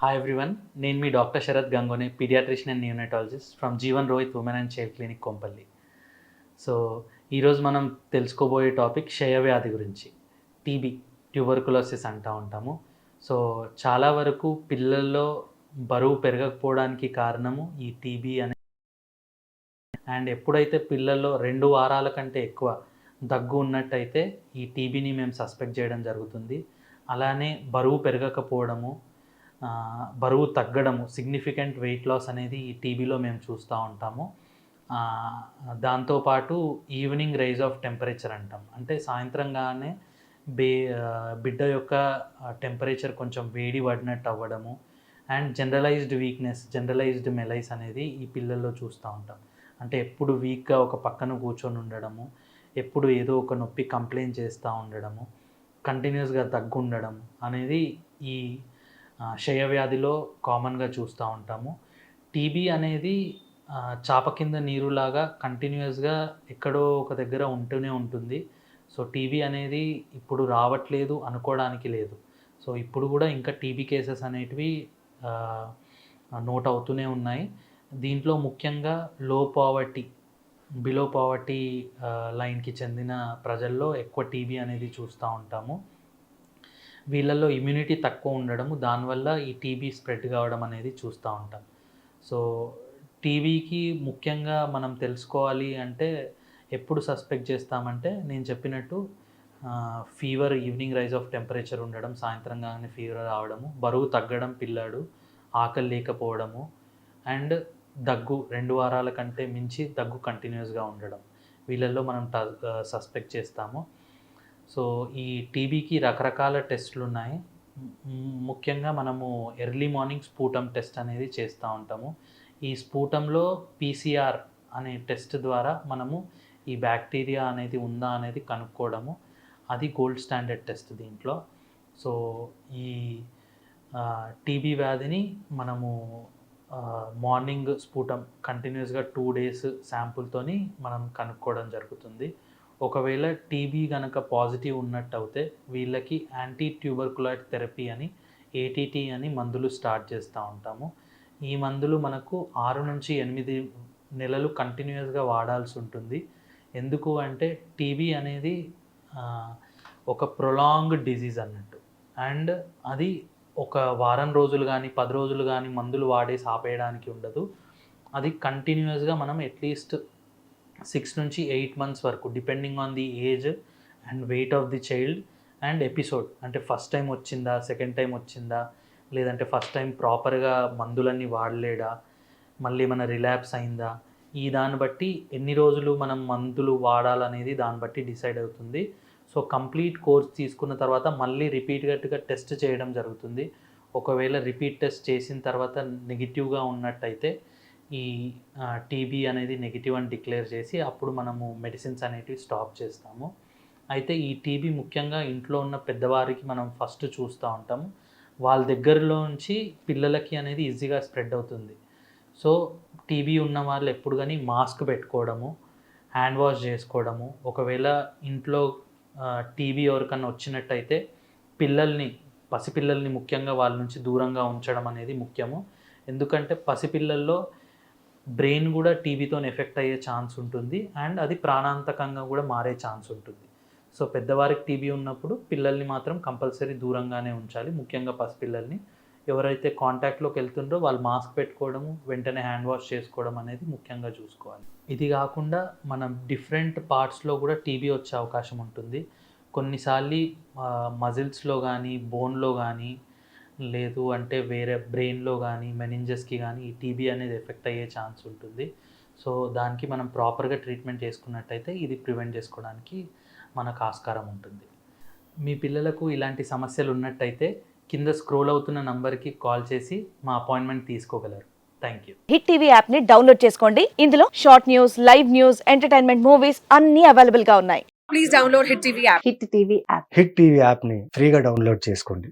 Hi everyone నేను మీ doctor Sharath Gangone paediatrician and neonatologist from Jeevan Rohit women and child clinic Kompally so ఈరోజు మనం తెలుసుకోబోయే topic క్షయవ్యాధి గురించి. TB tuberculosis అంటూ ఉంటాము. సో చాలా వరకు పిల్లల్లో బరువు పెరగకపోవడానికి కారణము ఈ టీబీ అనే అండ్ ఎప్పుడైతే పిల్లల్లో రెండు వారాల కంటే ఎక్కువ దగ్గు ఉన్నట్టయితే ఈ టీబీని మేము సస్పెక్ట్ చేయడం జరుగుతుంది. అలానే బరువు పెరగకపోవడము బరువు తగ్గడము సిగ్నిఫికెంట్ వెయిట్ లాస్ అనేది ఈ టీబీలో మేము చూస్తూ ఉంటాము. దాంతోపాటు ఈవినింగ్ రైజ్ ఆఫ్ టెంపరేచర్ అంటాం. అంటే సాయంత్రంగానే బే బిడ్డ యొక్క టెంపరేచర్ కొంచెం వేడి పడినట్టు అవ్వడము. And generalised weakness generalised malaise అనేది ఈ పిల్లల్లో చూస్తూ ఉంటాం. అంటే ఎప్పుడు వీక్గా ఒక పక్కన కూర్చొని ఉండడము ఎప్పుడు ఏదో ఒక నొప్పి కంప్లైంట్ చేస్తూ ఉండడము కంటిన్యూస్గా దగ్గు ఉండడం అనేది ఈ క్షయవ్యాధిలో కామన్గా చూస్తూ ఉంటాము. టీబీ అనేది చాప కింద నీరులాగా కంటిన్యూస్గా ఎక్కడో ఒక దగ్గర ఉంటూనే ఉంటుంది. సో టీబీ అనేది ఇప్పుడు రావట్లేదు అనుకోవడానికి లేదు. సో ఇప్పుడు కూడా ఇంకా టీబీ కేసెస్ అనేటివి నోట్ అవుతూనే ఉన్నాయి. దీంట్లో ముఖ్యంగా లో పావర్టీ బిలో పావర్టీ లైన్కి చెందిన ప్రజల్లో ఎక్కువ టీబీ అనేది చూస్తూ ఉంటాము. వీళ్ళల్లో ఇమ్యూనిటీ తక్కువ ఉండడము దానివల్ల ఈ టీబీ స్ప్రెడ్ కావడం అనేది చూస్తూ ఉంటాం. సో టీబీకి ముఖ్యంగా మనం తెలుసుకోవాలి అంటే ఎప్పుడు సస్పెక్ట్ చేస్తామంటే నేను చెప్పినట్టు fever evening rise of temperature ఉండడం సాయంత్రం కానీ ఫీవర్ రావడము బరువు తగ్గడం పిల్లాడు ఆకలి లేకపోవడము అండ్ దగ్గు రెండు వారాల కంటే మించి దగ్గు కంటిన్యూస్గా ఉండడం. వీళ్ళల్లో మనం సస్పెక్ట్ చేస్తాము. సో ఈ టీబీకి రకరకాల టెస్టులు ఉన్నాయి. ముఖ్యంగా మనము ఎర్లీ మార్నింగ్ స్పూటం టెస్ట్ అనేది చేస్తూ ఉంటాము. ఈ స్పూటంలో పీసీఆర్ అనే టెస్ట్ ద్వారా మనము ఈ బ్యాక్టీరియా అనేది ఉందా అనేది కనుక్కోవడము. అది గోల్డ్ స్టాండర్డ్ టెస్ట్ దీంట్లో. సో ఈ టీబీ వ్యాధిని మనము మార్నింగ్ స్ఫూటం కంటిన్యూస్గా టూ డేస్ శాంపుల్తోని మనం కనుక్కోవడం జరుగుతుంది. ఒకవేళ టీబీ కనుక పాజిటివ్ ఉన్నట్టు అయితే వీళ్ళకి యాంటీ ట్యూబర్కులైట్ థెరపీ అని ఏటీటీ అని మందులు స్టార్ట్ చేస్తూ ఉంటాము. ఈ మందులు మనకు ఆరు నుంచి ఎనిమిది నెలలు కంటిన్యూస్గా వాడాల్సి ఉంటుంది. ఎందుకు అంటే టీబీ అనేది ఒక ప్రొలాంగ్ డిజీజ్ అన్నట్టు. అండ్ అది ఒక వారం రోజులు కానీ పది రోజులు కానీ మందులు వాడేసి ఆపేయడానికి ఉండదు. అది కంటిన్యూస్గా మనం అట్లీస్ట్ సిక్స్ నుంచి ఎయిట్ మంత్స్ వరకు depending on the age and weight of the child and episode అంటే ఫస్ట్ టైం వచ్చిందా సెకండ్ టైం వచ్చిందా లేదంటే ఫస్ట్ టైం ప్రాపర్గా మందులన్నీ వాడలేడా మళ్ళీ మన రిలాప్స్ అయిందా ఈ దాన్ని బట్టి ఎన్ని రోజులు మనం మందులు వాడాలనేది దాన్ని బట్టి డిసైడ్ అవుతుంది. సో కంప్లీట్ కోర్స్ తీసుకున్న తర్వాత మళ్ళీ రిపీట్గా టెస్ట్ చేయడం జరుగుతుంది. ఒకవేళ రిపీట్ టెస్ట్ చేసిన తర్వాత నెగిటివ్గా ఉన్నట్టయితే ఈ టీబీ అనేది నెగిటివ్ అని డిక్లేర్ చేసి అప్పుడు మనము మెడిసిన్స్ అనేటివి స్టాప్ చేస్తాము. అయితే ఈ టీబీ ముఖ్యంగా ఇంట్లో ఉన్న పెద్దవారికి మనం ఫస్ట్ చూస్తూ ఉంటాము వాళ్ళ దగ్గరలో నుంచి పిల్లలకి అనేది ఈజీగా స్ప్రెడ్ అవుతుంది. సో టీబీ ఉన్న వాళ్ళు ఎప్పుడు కానీ మాస్క్ పెట్టుకోవడము హ్యాండ్ వాష్ చేసుకోవడము. ఒకవేళ ఇంట్లో టీబీ ఎవరికన్నా వచ్చినట్టయితే పిల్లల్ని పసిపిల్లల్ని ముఖ్యంగా వాళ్ళ నుంచి దూరంగా ఉంచడం అనేది ముఖ్యము. ఎందుకంటే పసిపిల్లల్లో బ్రెయిన్ కూడా టీబీతో ఎఫెక్ట్ అయ్యే ఛాన్స్ ఉంటుంది అండ్ అది ప్రాణాంతకంగా కూడా మారే ఛాన్స్ ఉంటుంది. సో పెద్దవారికి టీబీ ఉన్నప్పుడు పిల్లల్ని మాత్రం కంపల్సరీ దూరంగానే ఉంచాలి ముఖ్యంగా పసిపిల్లల్ని ఎవరైతే కాంటాక్ట్లోకి వెళ్తుండ్రో వాళ్ళు మాస్క్ పెట్టుకోవడము వెంటనే హ్యాండ్ వాష్ చేసుకోవడం అనేది ముఖ్యంగా చూసుకోవాలి. ఇది కాకుండా మనం డిఫరెంట్ పార్ట్స్లో కూడా టీబీ వచ్చే అవకాశం ఉంటుంది. కొన్నిసార్లు మజిల్స్లో కానీ బోన్లో కానీ లేదు అంటే వేరే బ్రెయిన్లో కానీ మెనింజెస్కి కానీ ఈ టీబీ అనేది ఎఫెక్ట్ అయ్యే ఛాన్స్ ఉంటుంది. సో దానికి మనం ప్రాపర్గా ట్రీట్మెంట్ చేసుకున్నట్టయితే ఇది ప్రివెంట్ చేసుకోవడానికి మనకు ఆస్కారం ఉంటుంది. మీ పిల్లలకు ఇలాంటి సమస్యలు ఉన్నట్టయితే కింద స్క్రోల్ అవుతున్న నంబర్కి కాల్ చేసి మా appointment తీసుకోగలరు. Thank you. Hit TV యాప్ని డౌన్లోడ్ చేసుకోండి. ఇందులో short news live news entertainment movies అన్ని అవైలబుల్గా ఉన్నాయి. please download Hit TV app. Hit TV app. Hit TV యాప్ని ఫ్రీగా డౌన్లోడ్ చేసుకోండి.